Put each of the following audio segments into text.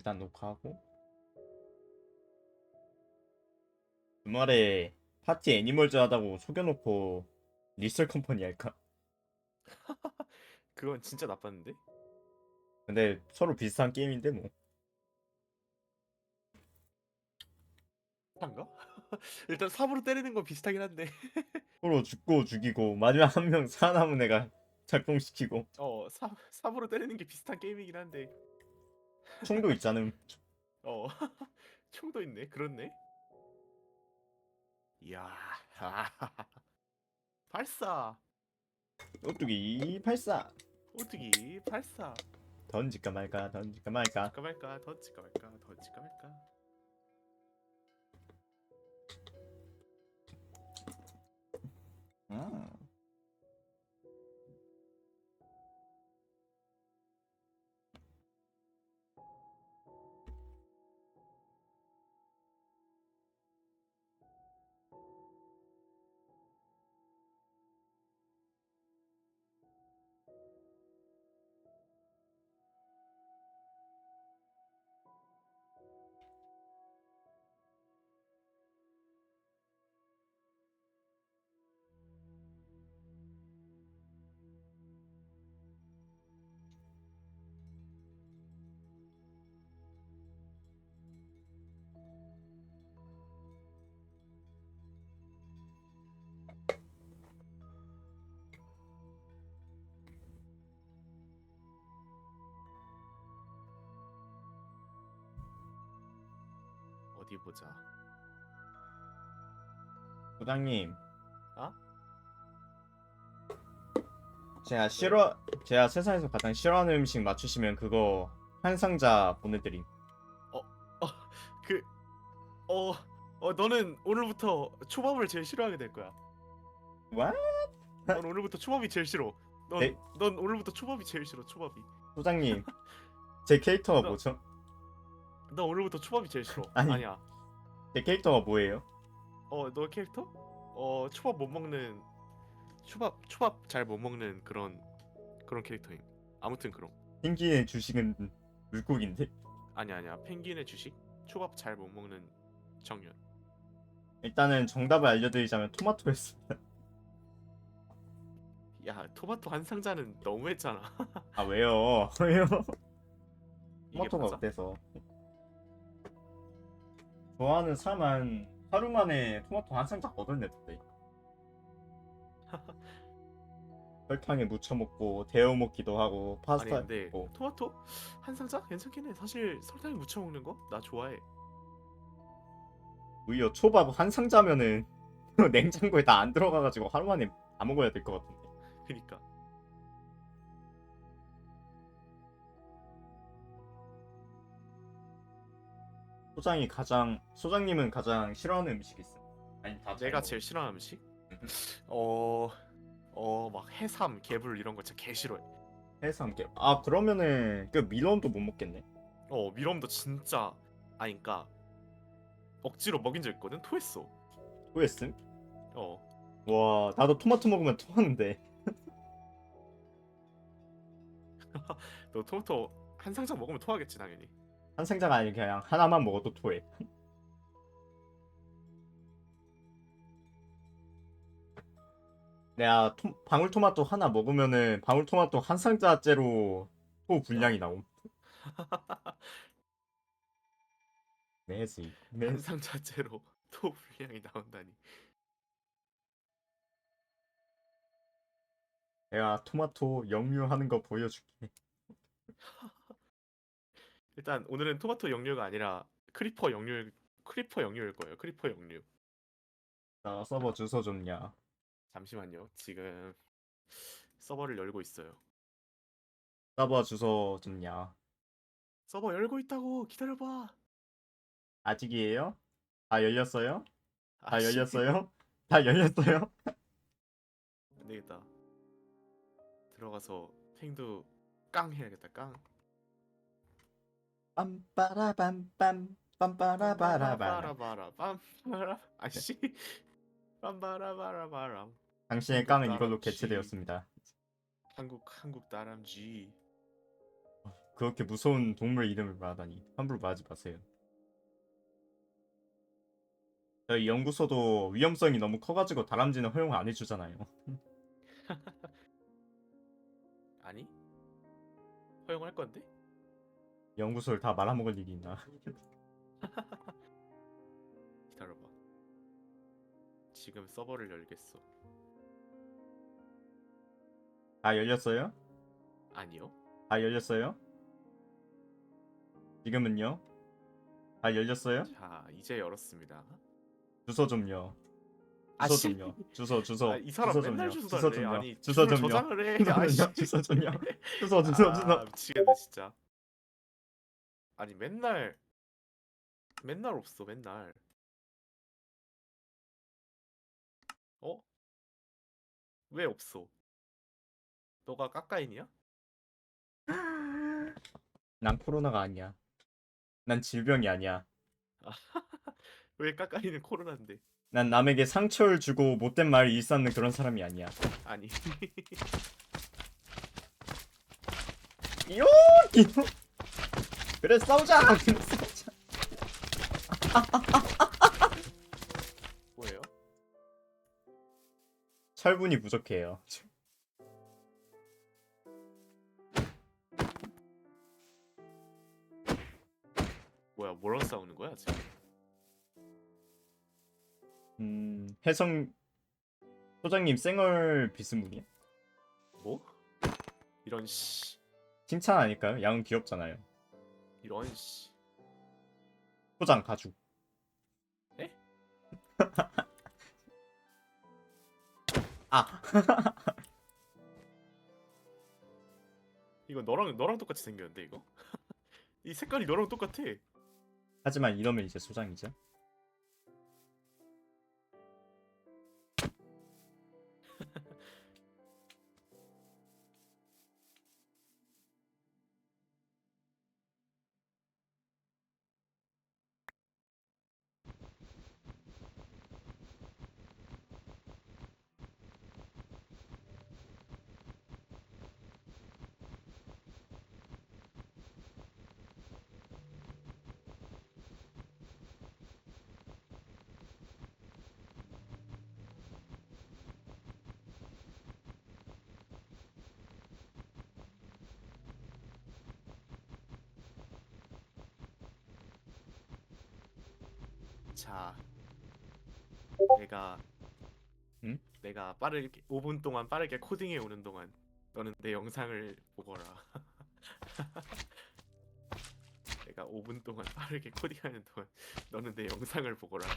일단 녹화하고 주말에 파티 애니멀즈 하다고 속여놓고 리셀 컴퍼니 할까? 그건 진짜 나빴는데? 근데 서로 비슷한 게임인데 뭐 한가? 일단 삽으로 때리는 건 비슷하긴 한데 서로 죽고 죽이고 마지막 한 명 살아남은 애가 작동시키고 어 삽, 삽으로 때리는 게 비슷한 게임이긴 한데 총도 있잖음. 어. 총도 있네. 그렇네. 이야. 발사. 오뚜기 발사. 오뚜기 발사. 던질까 말까 던질까 말까. 던질까 말까 던질까 말까 던질까 말까. 아. 어디 보자 부장님 어? 제가 싫어 제가 세상에서 가장 싫어하는 음식 맞추시면 그거 한 상자 보내드림 그 어, 어 너는 오늘부터 초밥을 제일 싫어하게 될 거야. What? 넌 오늘부터 초밥이 제일 싫어. 넌, 네? 넌 오늘부터 초밥이 제일 싫어. 초밥이. 부장님 제 캐릭터가 너- 뭐죠? 너 오늘부터 초밥이 제일 싫어. 아니. 아니 야. 제 캐릭터가 뭐예요? 어, 너 캐릭터? 어, 초밥 못 먹는 초밥 초밥 잘 못 먹는 그런 그런 캐릭터임. 아무튼 그럼. 펭귄의 주식은 물고기인데 아니 야, 아니야. 펭귄의 주식 초밥 잘 못 먹는 정연. 일단은 정답을 알려드리자면 토마토였습니다 야, 토마토 한 상자는 너무했잖아. 아 왜요? 왜요? 이게 토마토가 맞아? 어때서? 좋아하는 사람은 하루 만에 토마토 한 상자 얻어냈대. 설탕에 묻혀 먹고 데워 먹기도 하고 아니 파스타 근데 먹고 토마토 한 상자 괜찮긴 해. 사실 설탕에 묻혀 먹는 거 나 좋아해. 오히려 초밥 한 상자면은 냉장고에 다 안 들어가가지고 하루 만에 다 먹어야 될 것 같은데. 그니까. 소장이 가장 소장님은 가장 싫어하는 음식 있어? 아니 다잘 내가 먹어. 제일 싫어하는 음식? 음. 어, 어, 막 해삼, 개불 이런 거 진짜 개 싫어해. 해삼 게. 아 그러면은 그 밀원도 못 먹겠네. 어, 미럼도 진짜 아니까 억지로 먹인 적 있거든. 토했어. 토했음? 어, 와 나도 토마토 먹으면 토하는데. 너 토마토 한 상자 먹으면 토하겠지 당연히. 한 상자가 아니고 그냥 하나만 먹어도 토해. 내가 토, 방울토마토 하나 먹으면은 방울토마토 한 상자째로 토 분량이 나옴. 매지. 한 매지. 상자째로 토 분량이 나온다니. 내가 토마토 역류하는 거 보여줄게. 일단 오늘은 토마토 역류가 아니라 크리퍼 역류, 크리퍼 역류일 거예요. 크리퍼 역류. 나 서버 주소 줬냐? 잠시만요. 지금 서버를 열고 있어요. 서버 주소 줬냐? 서버 열고 있다고 기다려봐. 아직이에요? 다 열렸어요? 다 아씨, 열렸어요? 다 열렸어요? 안 되겠다. 들어가서 탱도 깡 해야겠다. 깡. 빰빠라밤빰 빰빠라바라바라 빠라바라 빰빠라 아씨 빰바라바라바람 당신의 깡은 이걸로 개최되었습니다. 한국 한국 다람쥐 그렇게 무서운 동물 이름을 말하다니 함부로 말하지 마세요. 저희 연구소도 위험성이 너무 커가지고 다람쥐는 허용 안 해주잖아요. 아니 허용할 건데? 연구소를 다 말아먹을 일이 있나? 기다려봐. 지금 서버를 열겠어. 다 열렸어요? 아니요. 다 열렸어요? 지금은요? 다 열렸어요? 자 이제 열었습니다. 주소 좀요. 아, 주소 씨. 좀요. 주소 주소. 아, 이 사람 주소 맨날. 주소 주소 달래. 아니 주소 주소를 좀요. 저장을 해. 주소 아이씨. 좀요. 주소 좀요. 주소 주소 주소. 아, 미치겠네 진짜. 아니 맨날 맨날 없어 맨날. 어? 왜 없어? 너가 까까인이야? 난 코로나가 아니야. 난 질병이 아니야. 왜 까까이는 코로나인데? 난 남에게 상처를 주고 못된 말을 일삼는 그런 사람이 아니야. 아니 이요! 그래 싸우자. 그래 싸우자. 뭐예요? 철분이 부족해요. 뭐야 뭐랑 싸우는 거야 지금? 음, 혜성 소장님 쌩얼 비스무리야? 뭐? 이런 씨 칭찬 아닐까요? 양은 귀엽잖아요. 이런 씨 소장 가죽. 에? 아, 이거 너랑 너랑 똑같이 생겼는데 이거? 이 색깔이 너랑 똑같아. 하지만 이러면 이제 소장이죠. 자, 내가 응? 내가 빠르게 5분 동안 빠르게 코딩해 오는 동안 너는 내 영상을 보거라. 내가 5분 동안 빠르게 코딩하는 동안 너는 내 영상을 보거라.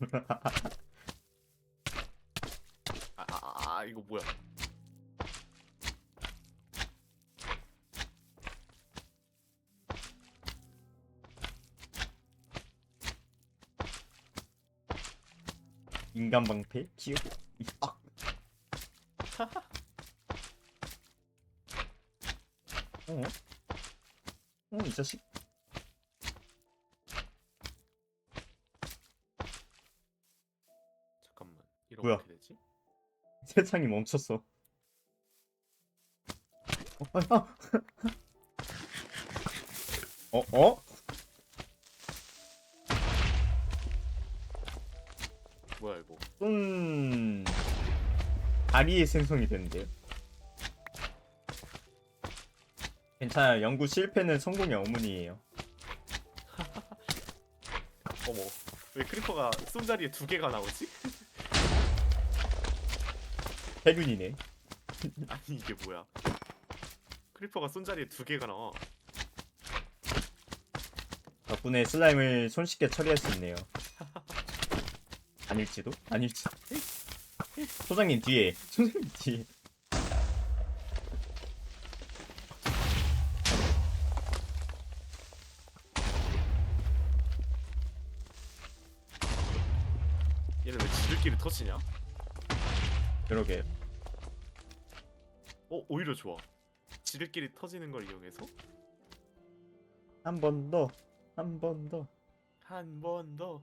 아, 아, 아, 아 이거 뭐야? 인간 방패? 키우. 이- 아. 어? 어, 이 자식. 잠깐만. 이거 뭐야? 어떻게 되지? 세상이 멈췄어. 어, 아, 아. 어, 어? 뭐야 이거? 쏜 다리의 생성이 되는데요. 괜찮아요. 연구 실패는 성공의 어머니예요. 어머. 왜 크리퍼가 쏜자리에 두 개가 나오지? 해륜이네. 아니 이게 뭐야? 크리퍼가 쏜자리에 두 개가 나와. 덕분에 슬라임을 손쉽게 처리할 수 있네요. 아닐지도? 아닐지도. 소장님 뒤에. 소장님 뒤에. 얘는 왜 지들끼리 터지냐? 그러게. 어 오히려 좋아. 지들끼리 터지는 걸 이용해서 한 번 더. 한 번 더. 한 번 더.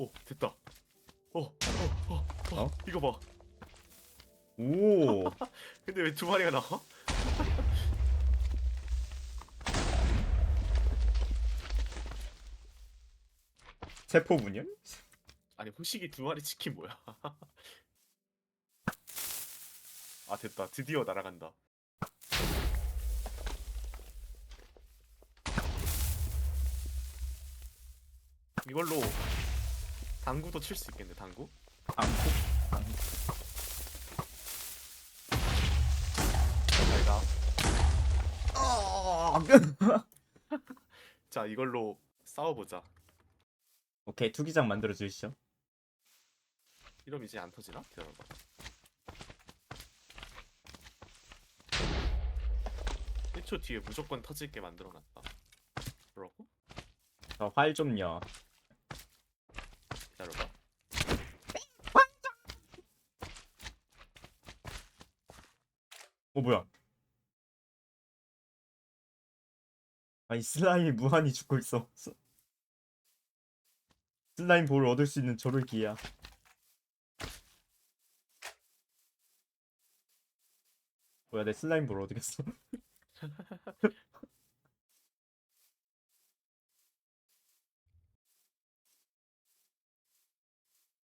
오 됐다. 어, 어, 어, 어, 어? 이거 봐. 오 근데 왜 두 마리가 나와? 세포 분열? 아니 호식이 두 마리 치킨 뭐야? 아 됐다 드디어 날아간다. 이걸로 당구도 칠 수 있겠네 당구? 안고 아, 자 이걸로 싸워보자. 오케이 투기장 만들어 주시죠. 이러면 이제 안 터지나? 기다려봐. 일초 뒤에 무조건 터질게 만들어놨다. 그러고 저 활 좀요. 기다려봐. 어 뭐야? 아이 슬라임이 무한히 죽고 있어. 스- 슬라임 볼을 얻을 수 있는 저를 기야. 뭐야 내 슬라임 볼 어디 갔어?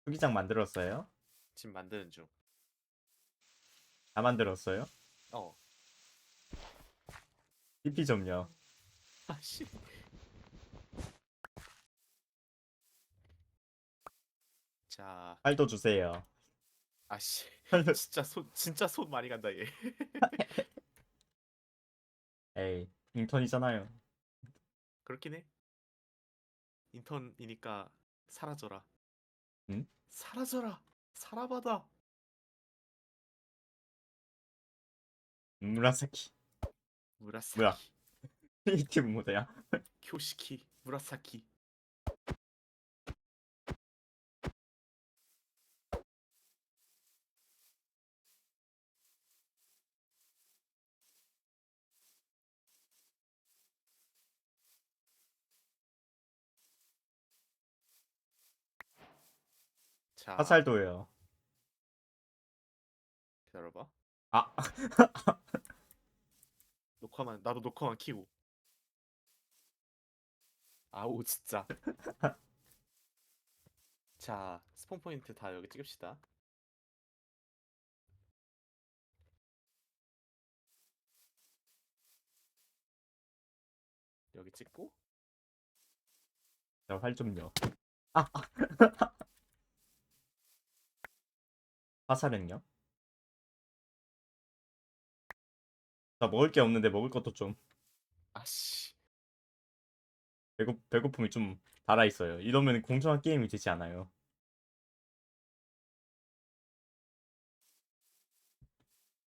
투기장 만들었어요? 지금 만드는 중. 다 만들었어요? 어. TP 좀요. 아씨. 자, 활도 주세요. 아씨. 진짜 손 진짜 손 많이 간다 얘. 에이 인턴이잖아요. 그렇긴 해. 인턴이니까 사라져라. 응? 사라져라. 사라받아. 무라사키. 무라사키. 뭐야? 크리에이티브 모드야. 교시키. 무라사키. 자, 화살도요. 기다려봐. 아 녹화만 나도 녹화만 키고. 아우 진짜. 자 스폰 포인트 다 여기 찍읍시다. 여기 찍고 저활 좀요. 아, 아. 화살은요? 나 먹을 게 없는데 먹을 것도 좀 아씨 배고 배고픔이 좀 달아 있어요. 이러면 공정한 게임이 되지 않아요.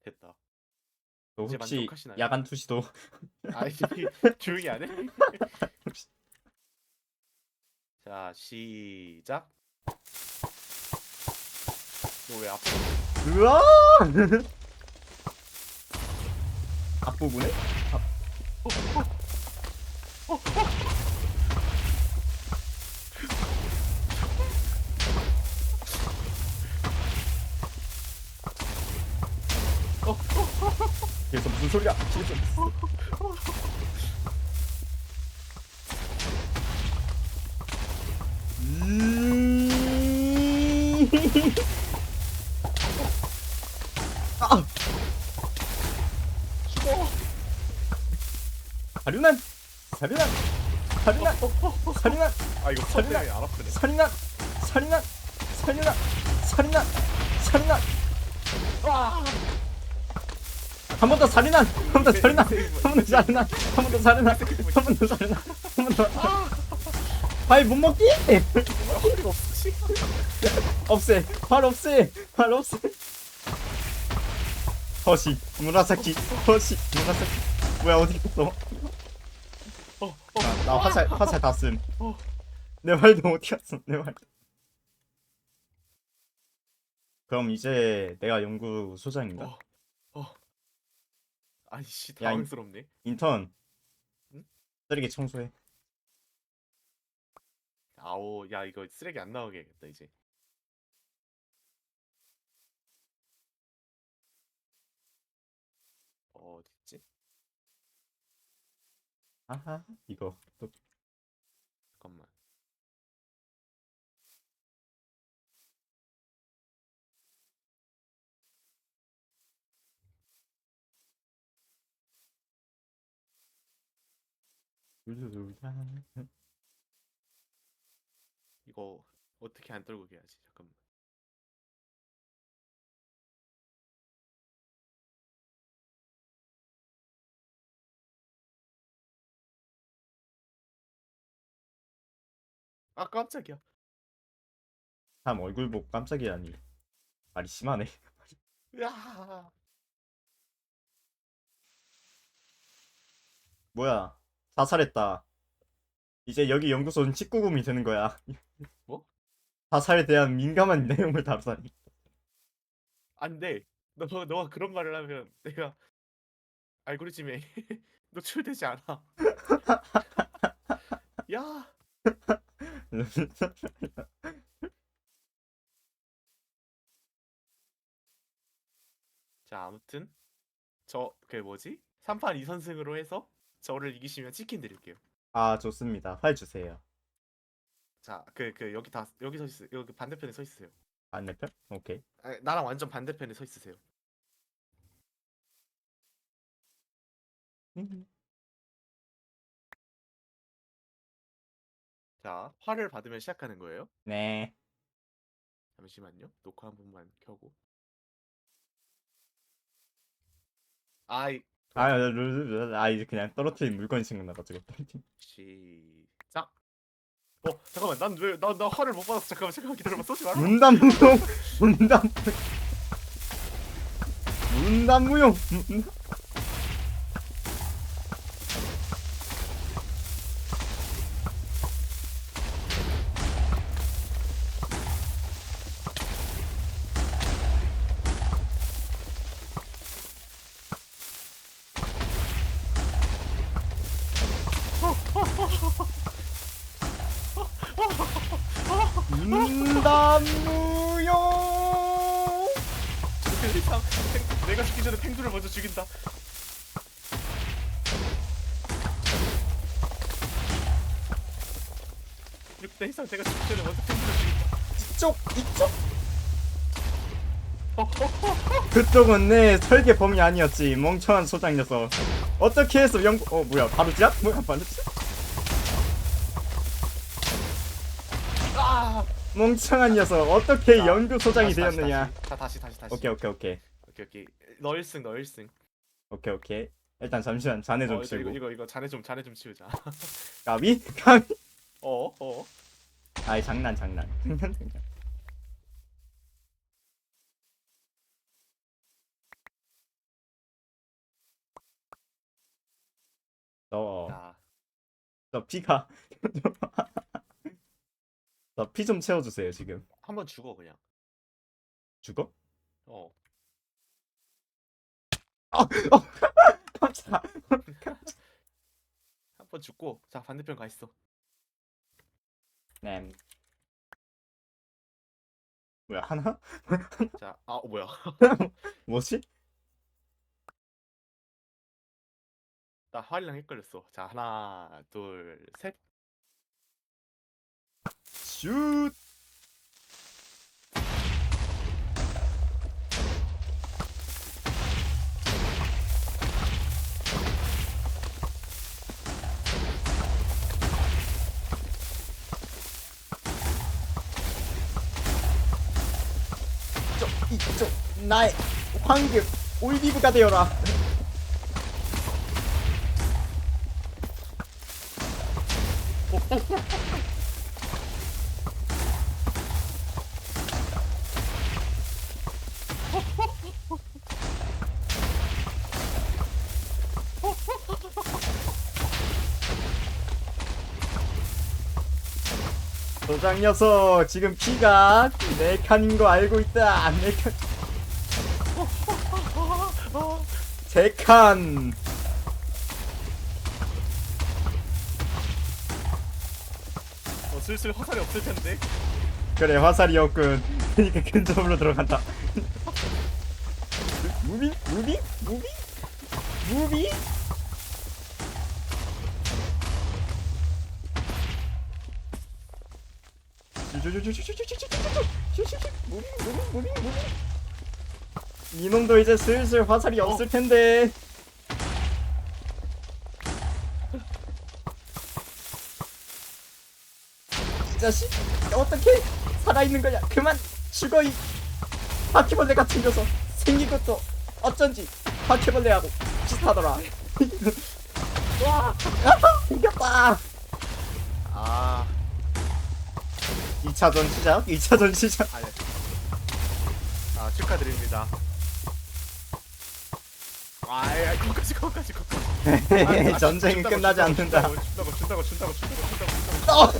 됐다. 또 이제 혹시 만족하시나요? 야간 투시도 아이 조용히 안 해? 자 시작. 너 왜 앞에? 으아! 앞부분에? 뒤에서 무슨 소리야? 뒤에서 음... 사륜한! 사륜한! 사륜한! 사륜한! 아 이거 설마. 펀딩이 안 아프네. 살인한! 살인한! 살인한! 살인한! 살인한! 한 번 더 살인한! 한 번 더 살인한! 한 번 더 살인한! 한 번 더 살인한! 한 번 더 살인한! 한 번 더! 아이 못 먹기! 없애! 발 없애! 발 없애! 허시 무라사키 허시 무라사키 뭐야 어디 갔어? 어, 어. 나, 나 화살 화살 다 쓴. 어. 내 말도 어디 갔어? 내 말. 그럼 이제 내가 연구 소장인가? 어. 어. 아이씨 야, 이- 당황스럽네. 인턴. 응? 쓰레기 청소해. 아오 야 이거 쓰레기 안 나오게 해야겠다 이제. 어딨지? 아하 이거 또 잠깐만. 이거 어떻게 안 떨고 해야지? 잠깐만. 아 깜짝이야. 참 얼굴 보고 깜짝이라니 말이 심하네 야. 뭐야 자살했다 이제 여기 연구소는 19금이 되는 거야 뭐? 자살에 대한 민감한 내용을 다루다니 안 돼. 너 너가 그런 말을 하면 내가 알고리즘에 노출되지 않아. 야. 자 아무튼 저 그 뭐지? 3판 2선승으로 해서 저를 이기시면 치킨 드릴게요. 아 좋습니다 활 주세요 자 그 그 여기 다 여기 서 있으 여기 반대편에 서 있으세요. 반대편? 오케이 아, 나랑 완전 반대편에 서 있으세요. 자 화를 받으면 시작하는 거예요. 네 잠시만요. 녹화 한 번만 켜고. 아이 아, 아 이제 그냥 떨어뜨린 물건이 생각나가지고 시작. 어 잠깐만 난 왜 나 나 화를 못 받았어 잠깐만 잠깐만 기다려봐 쏘지 마라. 문단무용 문단 문단무용 문단 먼저 죽인다. 이렇게 이상 내가 죽기 전에 먼저 탱두를 죽인다. 이쪽 이쪽 그쪽은 내 설계 범위 아니었지 멍청한 소장 녀석 어떻게 해서 연구 어 뭐야 바로지야 뭐야 바로지 아! 멍청한 녀석 어떻게 자, 연구 소장이 되었느냐. 다 다시 다시 다시. 오케이 오케이 오케이 오케이 오케이. 너 1승 너 1승. 오케이 오케이 일단 잠시만 자네 좀 어, 이거, 치우고 이거 이거 자네 좀 자네 좀 치우자. 까비 까비 어 어. 아이 장난 장난 장난 장난 너자저 피가 저피좀 채워주세요 지금 한번 죽어 그냥. 죽어? 어. 깜짝아 한 번 죽고 자 반대편 가 있어. 네 뭐야 하나? 자, 아 어, 뭐야? 뭐지? 나 화리랑 헷갈렸어. 자, 하나, 둘, 셋. 슛 나의 황금 올리브가 되어라. 소장 녀석 지금 피가 네 칸인 거 알고 있다. 네칸 세칸 어, 슬슬 화살이 없을 텐데. 그래 화살이었군. 그니까 근접으로 들어간다. 무빙 무빙 무빙 무비? 무비 무비 무비 무비 이놈도 이제 슬슬 화살이 없을 텐데. 이 자식 어떻게 살아있는 거냐? 그만 죽어 이 바퀴벌레 같은 녀석. 생긴 것도 어쩐지 바퀴벌레하고 비슷하더라. 와 아, 이겼다. 아. 2차전 시작 2차전 시작. 아니 아 축하드립니다 아야 거기까지 거기까지 거기까지. 전쟁이 끝나지 않는다. 준다고 준다고 준다고 준다고 준다고 어,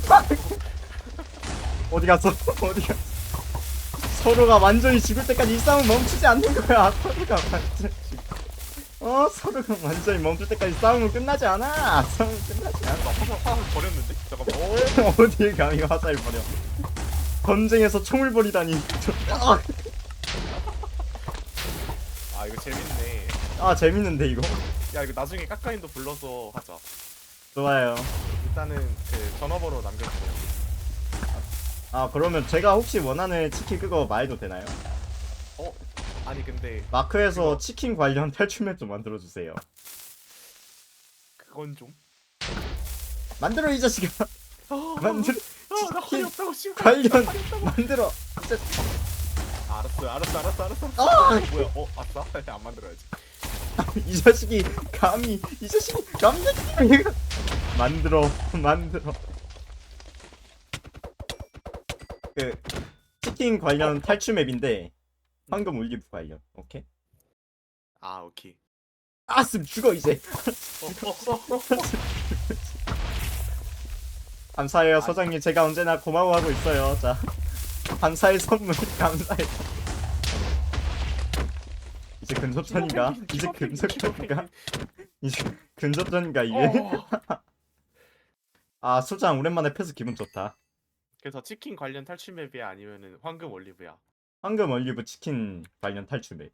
어디 갔어? 어디 갔어? 서로가 완전히 죽을 때까지 이 싸움 멈추지 않는 거야. 서로가 완전히 어 서로가 완전히 멈출 때까지 싸움은 끝나지 않아. 싸움은 끝나지 않아. 나 화살 화살 버렸는데? 잠깐만. 오 어디에 감히 화살 버려? 전쟁에서 총을 버리다니. 아, 아 이거 재밌네 아 재밌는데 이거? 야 이거 나중에 까까인도 불러서 하자. 좋아요. 일단은 그 전화번호 남겨주세요. 아 그러면 제가 혹시 원하는 치킨 그거 말해도 되나요? 아니 근데 마크에서 치킨 관련 탈출맵 좀 만들어주세요. 그건 좀? 만들어 이 자식아! 만들어 아, 나 치킨 허리 없다고 관련 만들어! 진짜 아, 알았어 알았어 알았어 알았어 아! 뭐야? 어 아싸? 안 만들어야지 이 자식이 감히 이 자식이 감히 만들어 만들어. 그 치킨 관련 탈출 맵인데 황금 올리브 관련 오케이? 아 오케이. 아슴 죽어 이제. 감사해요 소장님. 제가 언제나 고마워하고 있어요. 자 감사의 선물 선물. 이제 근접전인가? 이제 근접전인가? 이제 근접전인가 이게? 어. 아 소장 오랜만에 패스 기분 좋다. 그래서 치킨 관련 탈출 맵이야? 아니면은 황금 올리브야? 황금 올리브 치킨 관련 탈출 맵.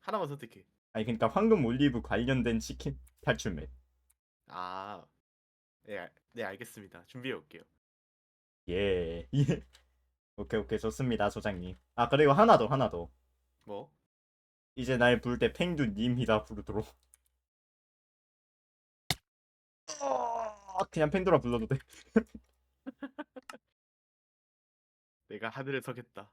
하나만 선택해. 아니 그러니까 황금 올리브 관련된 치킨 탈출 맵. 아 네, 알- 네 알겠습니다. 준비해 올게요. 예. 예. 오케이 오케이. 좋습니다 소장님. 아 그리고 하나 더 하나 더. 뭐 이제 날 부를 때 팽두 님이라 부르도록. 어, 그냥 팽두라 불러도 돼. 내가 하늘에 서겠다